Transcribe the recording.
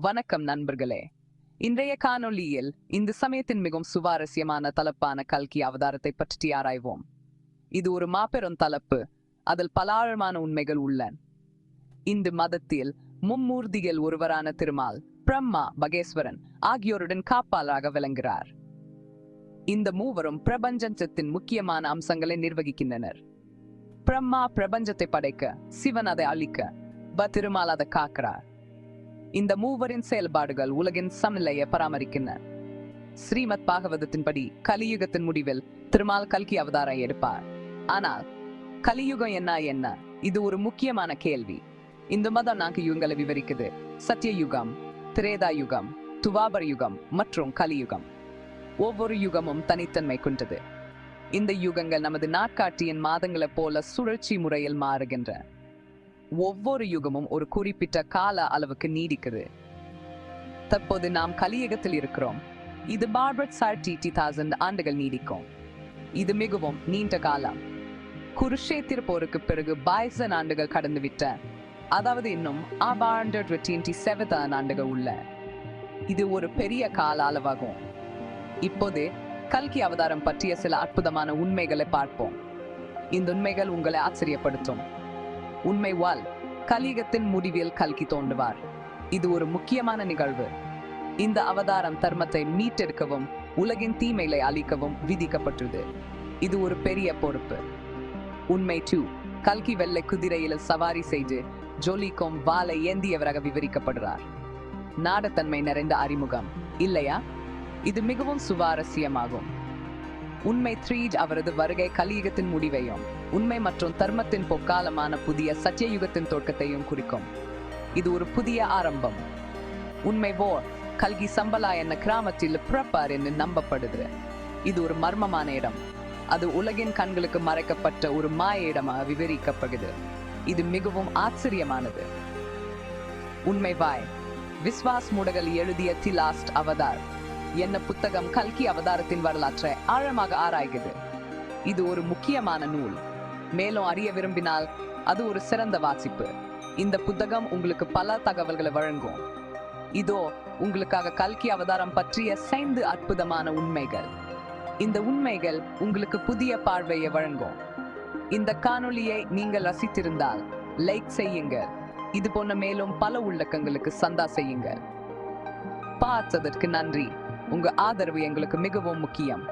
வணக்கம் நண்பர்களே. இன்றைய காணொளியில் இந்த சமயத்தின் மிகவும் சுவாரஸ்யமான தலைப்பான கல்கி அவதாரத்தை பற்றி ஆராய்வோம். இது ஒரு மாபெரும் தலைப்பு. அதில் பல ஆழமான உண்மைகள் உள்ளன. இந்த மதத்தில் மும்மூர்த்திகள் ஒருவரான திருமால் பிரம்மா பகேஸ்வரன் ஆகியோருடன் காப்பாளராக விளங்குகிறார். இந்த மூவரும் பிரபஞ்சத்தின் முக்கியமான அம்சங்களை நிர்வகிக்கின்றனர். பிரம்மா பிரபஞ்சத்தை படைக்க சிவன் அதை அழிக்க ப திருமால் அதை காக்கிறார். இந்த மூவரின் செயல்பாடுகள் உலகின் சமநிலையை பராமரிக்கின்றன. ஸ்ரீமத் பாகவதத்தின்படி கலியுகத்தின் முடிவில் திருமால் கல்கி அவதாரம் எடுப்பார். ஆனால் கலியுகம் என்ன என்ன? இது ஒரு முக்கியமான கேள்வி. இந்த மதம் நான்கு இவங்களை விவரிக்குது. சத்தியயுகம் திரேதா யுகம் துவாபர யுகம் மற்றும் கலியுகம். ஒவ்வொரு யுகமும் தனித்தன்மை கொண்டது. இந்த யுகங்கள் நமது நாட்காட்டியின் மாதங்களைப் போல சுழற்சி முறையில் மாறுகின்றன. ஒவ்வொரு யுகமும் ஒரு குறிப்பிட்ட கால அளவுக்கு நீடிக்குது. தற்போது நாம் கலியுகத்தில் இருக்கிறோம். இது பார்பர்ட் சார்டி தௌசண்ட் ஆண்டுகள் நீடிக்கும். இது மிகவும் நீண்ட காலம். குருஷேத்திர போருக்கு பிறகு பாய்சன் ஆண்டுகள் கடந்து விட்ட அதாவது இன்னும் ஆண்டுகள் உள்ள. இது ஒரு பெரிய கால அளவாகும். இப்போது கல்கி அவதாரம் பற்றிய சில அற்புதமான உண்மைகளை பார்ப்போம். இந்த உண்மைகள் உங்களை ஆச்சரியப்படுத்தும். உண்மை வால் கலியுகத்தின் முடிவில் கல்கி தோன்றுவார். இது ஒரு முக்கியமான நிகழ்வு. இந்த அவதாரம் தர்மத்தை மீட்டெடுக்கவும் உலகின் தீமைகளை அழிக்கவும் விதிக்கப்பட்டது இது ஒரு பெரிய பொறுப்பு. உண்மை டூ கல்கி வெள்ளை குதிரையில் சவாரி செய்து ஜொலிக்கும் வாளை ஏந்தியவராக விவரிக்கப்படுறார் நாடத்தன்மை நிறைந்த அறிமுகம் இல்லையா? இது மிகவும் சுவாரஸ்யமாகும். உண்மை த்ரீட் அவரது வருகை கலியுகத்தின் முடிவையும் உண்மை மற்றும் தர்மத்தின் பொக்காலமான புதிய சத்தியயுகத்தின் தோற்கத்தையும் குறிக்கும். இது ஒரு புதிய ஆரம்பம். உண்மை வோ கல்கி சம்பலா என்ன கிராமத்தில் பிறப்பார் என்று நம்பப்படுது. இது ஒரு மர்மமான இடம். அது உலகின் கண்களுக்கு மறைக்கப்பட்ட ஒரு மாய இடமாக விவரிக்கப்படுது இது மிகவும் ஆச்சரியமானது. உண்மை வாய் விஸ்வாஸ் முடகல் எழுதிய தி லாஸ்ட் அவதார். என்ன புத்தகம் கல்கி அவதாரத்தின் வரலாற்றை ஆழமாக ஆராய்கிறது. இது ஒரு முக்கியமான நூல். மேலும் அறிய விரும்பினால் அது ஒரு சிறந்த வாசிப்பு. இந்த புத்தகம் உங்களுக்கு பல தகவல்களை வழங்கும். இதோ உங்களுக்காக கல்கி அவதாரம் பற்றிய சைந்து அற்புதமான உண்மைகள். இந்த உண்மைகள் உங்களுக்கு புதிய பார்வையை வழங்கும். இந்த காணொளியை நீங்கள் ரசித்திருந்தால் லைக் செய்யுங்கள். இது போன்ற மேலும் பல உள்ளக்கங்களுக்கு சந்தா செய்யுங்கள். பார்த்ததற்கு நன்றி. உங்க ஆதரவு எங்களுக்கு மிகவும் முக்கியம்.